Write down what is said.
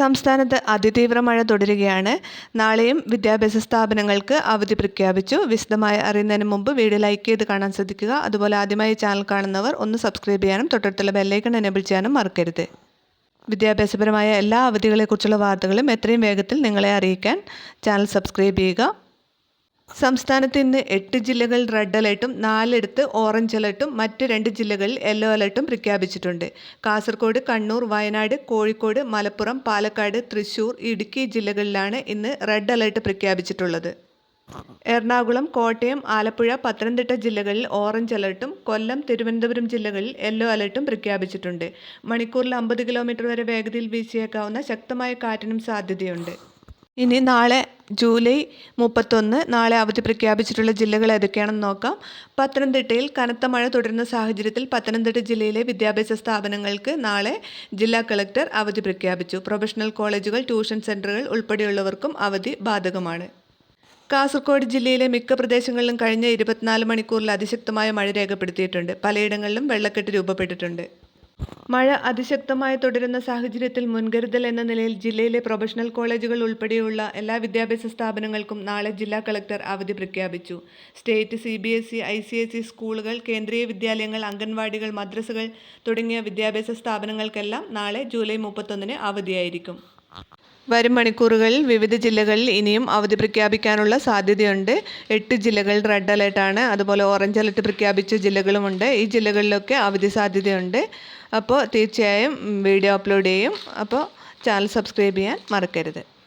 സംസ്ഥാനത്ത് അതിതീവ്ര മഴ തുടരുകയാണ്. നാളെയും വിദ്യാഭ്യാസ സ്ഥാപനങ്ങൾക്ക് അവധി പ്രഖ്യാപിച്ചു. വിശദമായി അറിയുന്നതിന് മുമ്പ് വീഡിയോ ലൈക്ക് ചെയ്ത് കാണാൻ ശ്രദ്ധിക്കുക. അതുപോലെ ആദ്യമായി ചാനൽ കാണുന്നവർ ഒന്ന് സബ്സ്ക്രൈബ് ചെയ്യാനും തൊട്ടടുത്തുള്ള ബെല്ലൈക്കൺ എനേബിൾ ചെയ്യാനും മറക്കരുത്. വിദ്യാഭ്യാസപരമായ എല്ലാ അവധികളെക്കുറിച്ചുള്ള വാർത്തകളും എത്രയും വേഗത്തിൽ നിങ്ങളെ അറിയിക്കാൻ ചാനൽ സബ്സ്ക്രൈബ് ചെയ്യുക. സംസ്ഥാനത്ത് ഇന്ന് എട്ട് ജില്ലകളിൽ റെഡ് അലേർട്ടും നാലിടത്ത് ഓറഞ്ച് അലേർട്ടും മറ്റ് രണ്ട് ജില്ലകളിൽ യെല്ലോ അലേർട്ടും പ്രഖ്യാപിച്ചിട്ടുണ്ട്. കാസർഗോഡ് കണ്ണൂർ വയനാട് കോഴിക്കോട് മലപ്പുറം പാലക്കാട് തൃശൂർ ഇടുക്കി ജില്ലകളിലാണ് ഇന്ന് റെഡ് അലേർട്ട് പ്രഖ്യാപിച്ചിട്ടുള്ളത്. എറണാകുളം കോട്ടയം ആലപ്പുഴ പത്തനംതിട്ട ജില്ലകളിൽ ഓറഞ്ച് അലർട്ടും കൊല്ലം തിരുവനന്തപുരം ജില്ലകളിൽ യെല്ലോ അലർട്ടും പ്രഖ്യാപിച്ചിട്ടുണ്ട്. മണിക്കൂറിൽ അമ്പത് കിലോമീറ്റർ വരെ വേഗതയിൽ വീശിയേക്കാവുന്ന ശക്തമായ കാറ്റിനും സാധ്യതയുണ്ട്. ഇനി നാളെ ജൂലൈ മുപ്പത്തൊന്ന് നാളെ അവധി പ്രഖ്യാപിച്ചിട്ടുള്ള ജില്ലകൾ ഏതൊക്കെയാണെന്ന് നോക്കാം. പത്തനംതിട്ടയിൽ കനത്ത മഴ തുടരുന്ന സാഹചര്യത്തിൽ പത്തനംതിട്ട ജില്ലയിലെ വിദ്യാഭ്യാസ സ്ഥാപനങ്ങൾക്ക് നാളെ ജില്ലാ കളക്ടർ അവധി പ്രഖ്യാപിച്ചു. പ്രൊഫഷണൽ കോളേജുകൾ ട്യൂഷൻ സെന്ററുകൾ ഉൾപ്പെടെയുള്ളവർക്കും അവധി ബാധകമാണ്. കാസർഗോഡ് ജില്ലയിലെ മിക്ക പ്രദേശങ്ങളിലും കഴിഞ്ഞ ഇരുപത്തിനാല് മണിക്കൂറിൽ അതിശക്തമായ മഴ രേഖപ്പെടുത്തിയിട്ടുണ്ട്. പലയിടങ്ങളിലും വെള്ളക്കെട്ട് രൂപപ്പെട്ടിട്ടുണ്ട്. മഴ അതിശക്തമായി തുടരുന്ന സാഹചര്യത്തിൽ മുൻകരുതൽ എന്ന നിലയിൽ ജില്ലയിലെ പ്രൊഫഷണൽ കോളേജുകൾ ഉൾപ്പെടെയുള്ള എല്ലാ വിദ്യാഭ്യാസ സ്ഥാപനങ്ങൾക്കും നാളെ ജില്ലാ കളക്ടർ അവധി പ്രഖ്യാപിച്ചു. State C B S E I C S E സ്കൂളുകൾ കേന്ദ്രീയ വിദ്യാലയങ്ങൾ അംഗൻവാടികൾ മദ്രസകൾ തുടങ്ങിയ വിദ്യാഭ്യാസ സ്ഥാപനങ്ങൾക്കെല്ലാം നാളെ ജൂലൈ മുപ്പത്തൊന്നിന് അവധിയായിരിക്കും. വരും മണിക്കൂറുകളിൽ വിവിധ ജില്ലകളിൽ ഇനിയും അവധി പ്രഖ്യാപിക്കാനുള്ള സാധ്യതയുണ്ട്. എട്ട് ജില്ലകൾ റെഡ് അലേർട്ടാണ്. അതുപോലെ ഓറഞ്ച് അലർട്ട് പ്രഖ്യാപിച്ച ജില്ലകളുമുണ്ട്. ഈ ജില്ലകളിലൊക്കെ അവധി സാധ്യതയുണ്ട്. അപ്പോൾ തീർച്ചയായും വീഡിയോ അപ്ലോഡ് ചെയ്യും. അപ്പോൾ ചാനൽ സബ്സ്ക്രൈബ് ചെയ്യാൻ മറക്കരുത്.